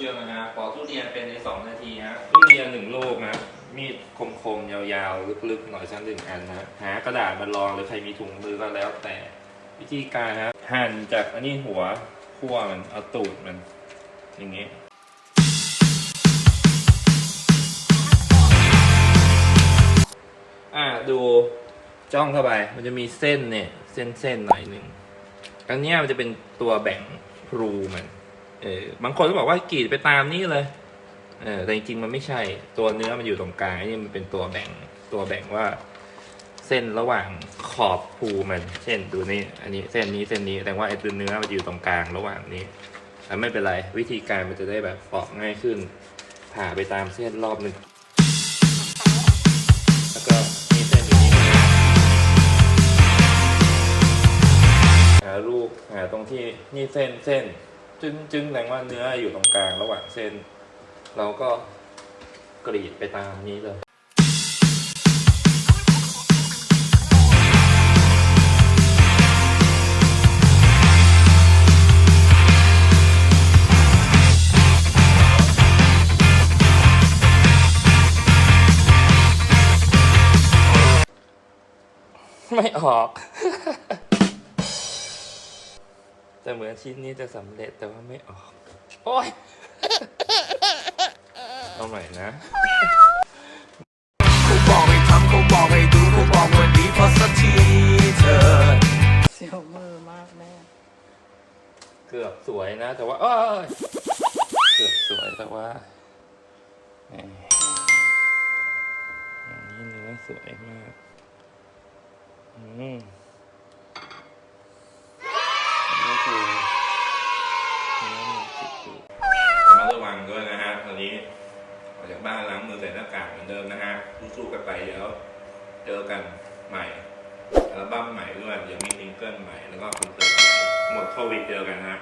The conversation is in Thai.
ชือกนะฮะปอกทุเรียนเป็นในสองนาทีฮะทุเรียนหนึ่งลูกนะมีดคมๆยาวๆลึกๆหน่อยสักหนึ่งอันนะหากระดาษมาลองหรือใครมีถุงมือก็แล้วแต่วิธีการฮะหั่นจากอันนี้หัวขั้วมันเอาตูดมัน อย่างงี้อ่าดูจ้องเข้าไป มันจะมีเส้นเนี่ย เส้นเส้นหน่อยหนึ่งอันนี้มันจะเป็นตัวแบ่งพรูมัน เออบางคนก็บอกว่ากรีดไปตามนี้เลยเออแต่จริงๆมันไม่ใช่ตัวเนื้อมันอยู่ตรงกลางนี่มันเป็นตัวแบ่งตัวแบ่งว่า เส้นระหว่างขอบภูมัน เช่นดูนี่อันนี้เส้นนี้เส้นนี้แต่ว่าไอ้ตัวเนื้อมันอยู่ตรงกลางระหว่างนี้แต่ไม่เป็นไรวิธีการมันจะได้แบบปอกง่ายขึ้น ผ่าไปตามเส้นรอบหนึ่งแล้วก็มีเส้นอยู่นี่หาลูกหาตรงที่นี่เส้นเส้น จึงจึงแสดงว่าเนื้ออยู่ตรงกลางระหว่างเส้น เราก็กรีดไปตามนี้เลยไม่ออก แต่เหมือนชิ้นนี้จะสำเร็จแต่ว่าไม่ออก โอ้ยเอาใหม่นะเขาบอกให้ทำเขาบอกให้ดูเขาบอกว่าดีพอสักทีเธอ เสียวมือมากแม่ เกือบสวยนะ แต่ว่าเอ้ยเกือบสวยแต่ว่าแหมอันนี้เนื้อสวยมาก อืม ด้วยนะฮะตอนนี้ออกจากบ้านล้างมือใส่หน้ากากเหมือนเดิมนะฮะสู้ๆกันไปแล้วเจอกันใหม่อัลบั้มใหม่ด้วยเดี๋ยวมีซิงเกิลใหม่แล้วก็คอนเสิร์ตใหม่หมดโควิดเจอกันฮะ